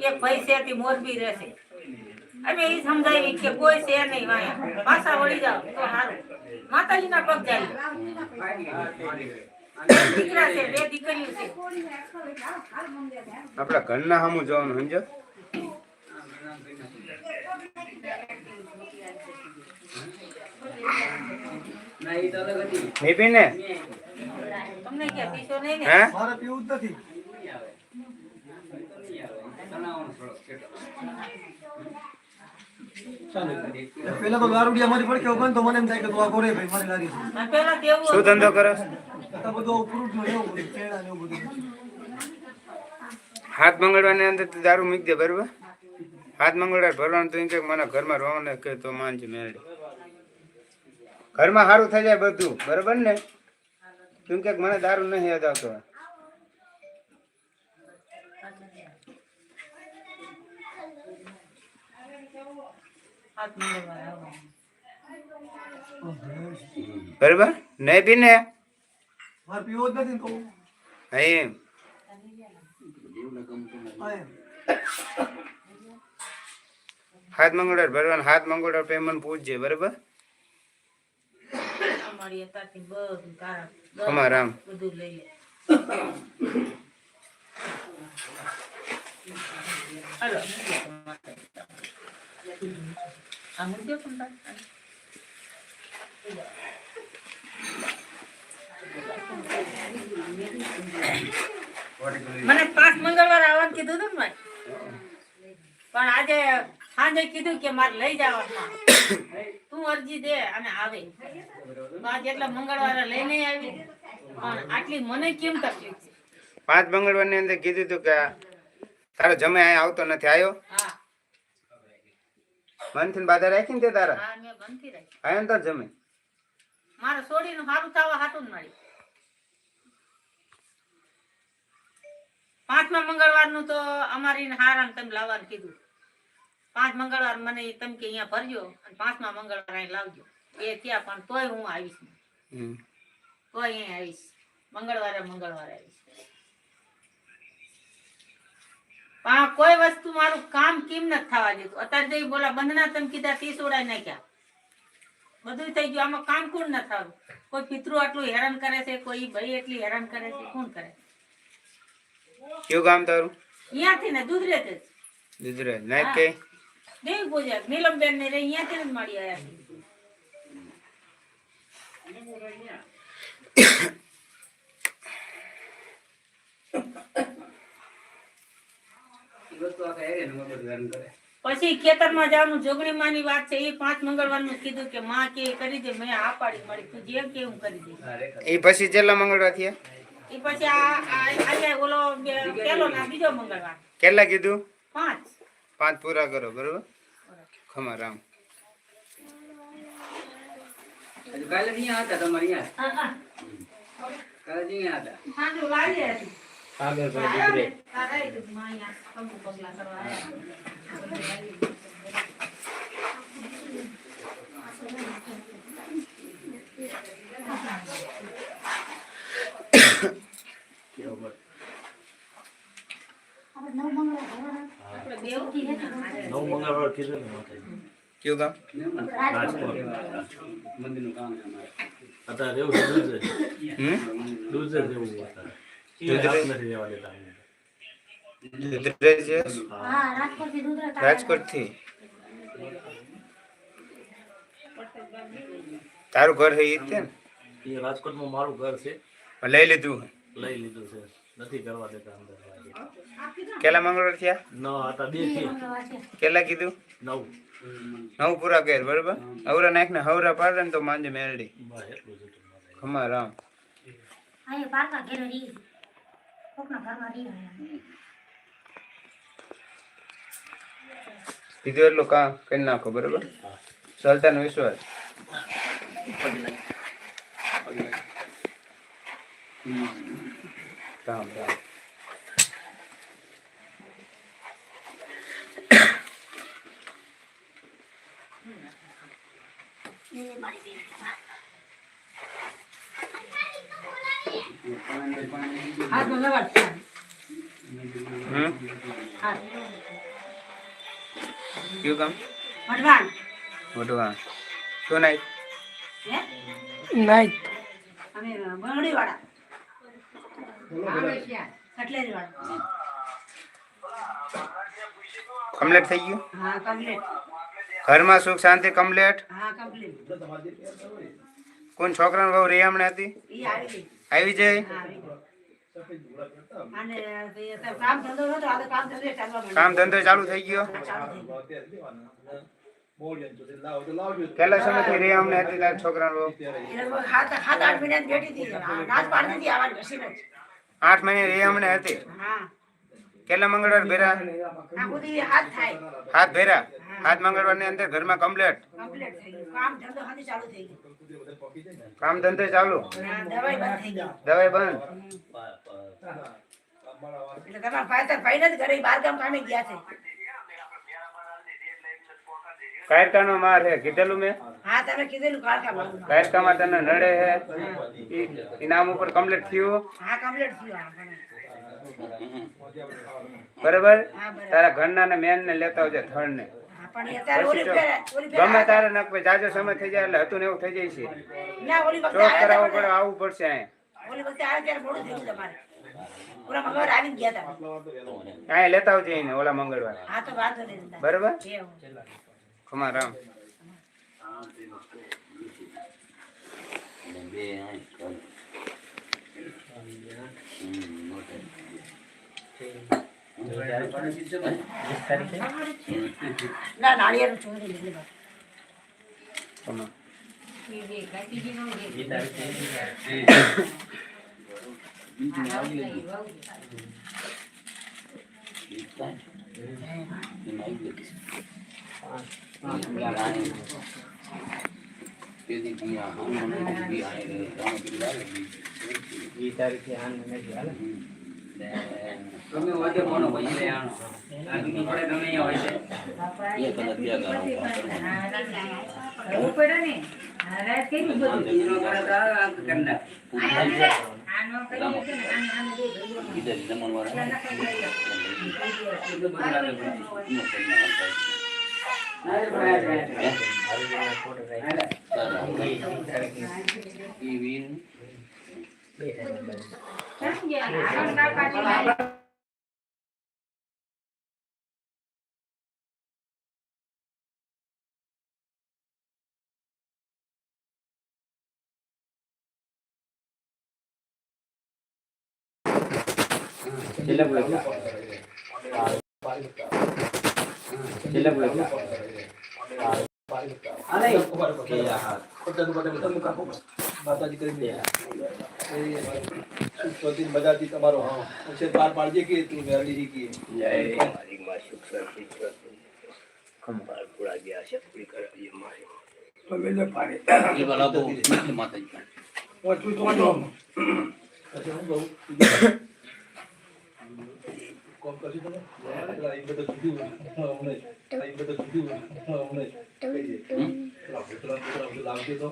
કે પૈસેથી મોરબી રહેશે અમે એ સમજાવી કે કોઈ છે નહીં વાયા. પાછા વળી જાવ તો સારું માતાજીના પગ જાય આપડા ઘરના સામું જવાનું સમજો? નહીં પીને તમને ક્યાં પીશો નહીં ને? મારે પીવું જ નથી. પેલા તો માંથી પડખ્યો બંધ તો મને એમ થાય કે તું આ ગોરે ભાઈ મારી લારી છે. અને પેલા તો શું ધંધો કરો? બધું ફ્રૂટનું એવું બધું કેળા ને એવું બધું. હાથ મંગળવાની અંદર દારૂ મૂકી દે બરોબર? હાથ મંગળવાર ભરવાનું તો એમ કે મને ઘરમાં રોવાને કે તો માનજે મેળે. ઘરમાં સારું થઈ જાય બધું બરોબર ને? તું કે મને દારૂ નહીં યાદ આવતો હાથ મંગળવાર આવવાનું. બરોબર? નહીં પીને? પીવો જ નથી તો. એમ. હાથ મંગળવાર ભરવાનું હાથ મંગળવાર પછી પૂછજે બરોબર? અમારી બધું તારા અમારા બધું લઈ લે પણ તારે. મને પાંચ મંગળવાર આવવાનું કીધું હતું ને પણ આજે સાંજે કીધું કે મારે લઈ જવાનું. તું અરજી દે અને આવે. આજે એટલા મંગળવારે લઈને આવી. પણ આટલી મને કેમ તકલીફ છે? પાંચ મંગળવારની અંદર કીધું તું કે તારો જમે આવતો નથી આવ્યો મનથી બાધા રાખી ને તે તારા? હા મેં રહી આવ્યો ને તાર જમે મારે થવા હાટું મળી પાંચમા મંગળવારનું તો અમારી હારામ તમે લાવવાનું કીધું. પાંચ મંગળવાર મને તમે કે અહીંયા ભરજો અને પાંચમા મંગળવાર અહીં લાવજો. એ ત્યાં પણ તોય હું આવીશ. તોય અહીં આવીશ. મંગળવારે મંગળવારે આવીશ. આ કોઈ વસ્તુ મારું કામ કેમ નથી થવા દેતું અત્યારે જઈ બોલા બંધના તમે કીધા તે સોડાઈ નાખ્યા બધું થઈ ગયું આમાં કામ કોણ ન થયું કોઈ પિતૃ આટલું હેરાન કરે છે કોઈ ભાઈ એટલી હેરાન કરે છે કોણ કરે કયું કામ તારું અહીંયાથી ને દૂધ રેતે જ દુધરે નાઈક કે દેવી પૂજા નીલમબેન ને રે અહીંયાથી જ મળી આવ્યા પછી ખેતરમાં જવાનું જોગણી માની વાત છે એ પાંચ મંગળવારનું કીધું કે માં કે કરી દે મેં આ પાડી મળી તું જે કે હું કરી દે. એ પછી છેલ્લા મંગળવાર થયા? એ પછી આ આજે ઓલો પેલો ના બીજો મંગળવાર. કેટલા કીધું? પાંચ. પાંચ પૂરા કરો બરોબર? ખમા રામ. કાલે અહીંયા હતા તમારે અહીંયા? હા, હા. કાલે અહીંયા હતા સાંજુ લાવી હતી ને હારે. નવ મંગળવાર કીધું ને કયું ગામ મંદિરનું કામ અત્યારે એવું દૂધ હમ દૂધ જ એવું અત્યારે. રાજકોટથી તારું ઘર છે ઈ ને રાજકોટમાં મારું ઘર છે લઈ લીધું લઈ લીધું છે નથી કરવા દેતા અંદર કેટલા મંગળવાર થયા ન હતા બે કેટલા કીધું નવ નવ પૂરા કર બરોબર હવરા નાખ ને હવરા પાડે ને તો માંજે મેલડી. ખમા રામ પાકા ઘેર ઘેરે રહી કોકના ઘરમાં રહી કીધું એટલું કામ કરી નાખો બરોબર? ચાલતા નો વિશ્વાસ. રામ રામ. હમ હા કયું કામ વઢવાણ. શું નાઈ? નાઈટ અમે બંગડી વાળા કટલેરી વાળા કમ્પ્લેટ થઈ ગયું? હા કમ્પ્લીટ ઘરમાં સુખ શાંતિ કમ્પ્લેટ હા કમ્પ્લીટ કોણ છોકરાની બહુ રેહામણે હતી? ઈ આવી ગઈ. આવી જાય. કામ ધંધો ચાલુ થઈ ગયો. કેટલા સમયથી રેહામણે હતી. તારા હાથ આઠ આ રાત પાડતી હતી. મહિને કેટલા મંગળવાર ભેરા? હાથ થાય. હાથ ભેરા ની અંદર ઘરમાં કમ્પ્લેટ કામ ધંધો ચાલુ દવાઈ બંધ કાયરકાનો માર હે કીધેલું મેં? હા તમે કીધેલું કાયરકામાં તને નડે હે ઈ ઈ નામ ઉપર કમ્પ્લીટ થયું? હા કમ્પ્લીટ થયું બરાબર. તારા ઘરના ને મેન ને લેતા આવજે થર્ડ ને ગમે તારે ન કોઈ જાજો સમય થઈ જાય એટલે હતું ને એવું થઈ જાય છે. ચોક કરાવવો પડે આવવું પડશે અહીંયા લેતા આવજે એને ઓલા મંગળવાર. નહીં દાદા. બરાબર એવું. ખમા રામ ના નાળિયેરનું ચોરી લઈ લેવા. ખમા ગમે હોય તે કોનો ભાઈ લઈ આનો. લાગણી પડે ગમે અહીંયા હોય છે. ઈનો કરે તો આ કરી નાખ. એટલું બધું લાગે પડે. ના રે ભાઈ, ભાઈ, ભાઈ. છેલ્લે બોલો. છેલ્લે બોલો. આ નહીં. માતાજી કરી દે સ્વતી બધાથી તમારો ઉછેર પાર પાડજે કે તું મેળવી શીખી કોમ કરશું તમે પેલા એ બધું જુદું અમને એ બધું જુદું અમને કહી દે પેલા ભૂતરા ભૂતરા બધું લાવજે તો